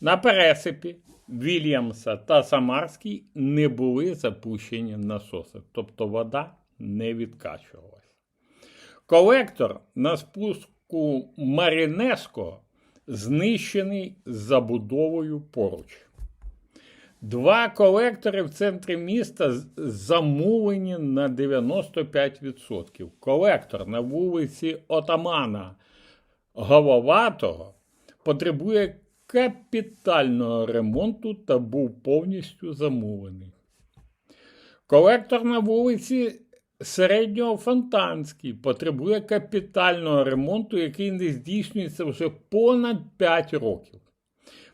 На пересипі Вільямса та Самарський не були запущені насоси, тобто вода не відкачувалась. Колектор на спуску Марінеско знищений забудовою поруч. Два колектори в центрі міста замулені на 95%. Колектор на вулиці Отамана Головатого потребує капітального ремонту та був повністю замулений. Колектор на вулиці Середнього Фонтанський потребує капітального ремонту, який не здійснюється вже понад 5 років.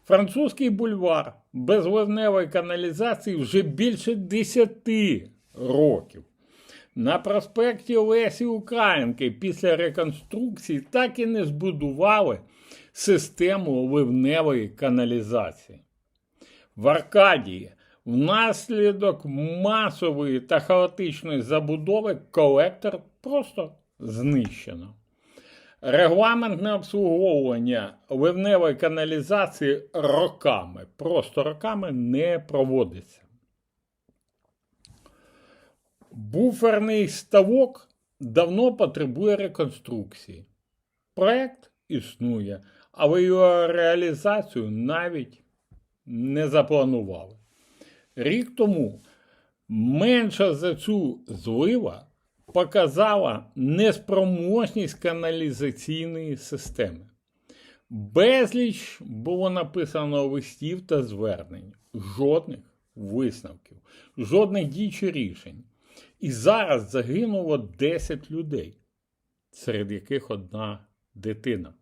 Французький бульвар без ливневої каналізації вже більше 10 років. На проспекті Лесі Українки після реконструкції так і не збудували систему ливневої каналізації. В Аркадії внаслідок масової та хаотичної забудови колектор просто знищено. Регламентне обслуговування ливневої каналізації роками, просто роками не проводиться. Буферний ставок давно потребує реконструкції. Проект існує, але його реалізацію навіть не запланували. Рік тому менша за цю злива показала неспроможність каналізаційної системи. Безліч було написано листів та звернень, жодних висновків, жодних дій чи рішень. І зараз загинуло 10 людей, серед яких одна дитина.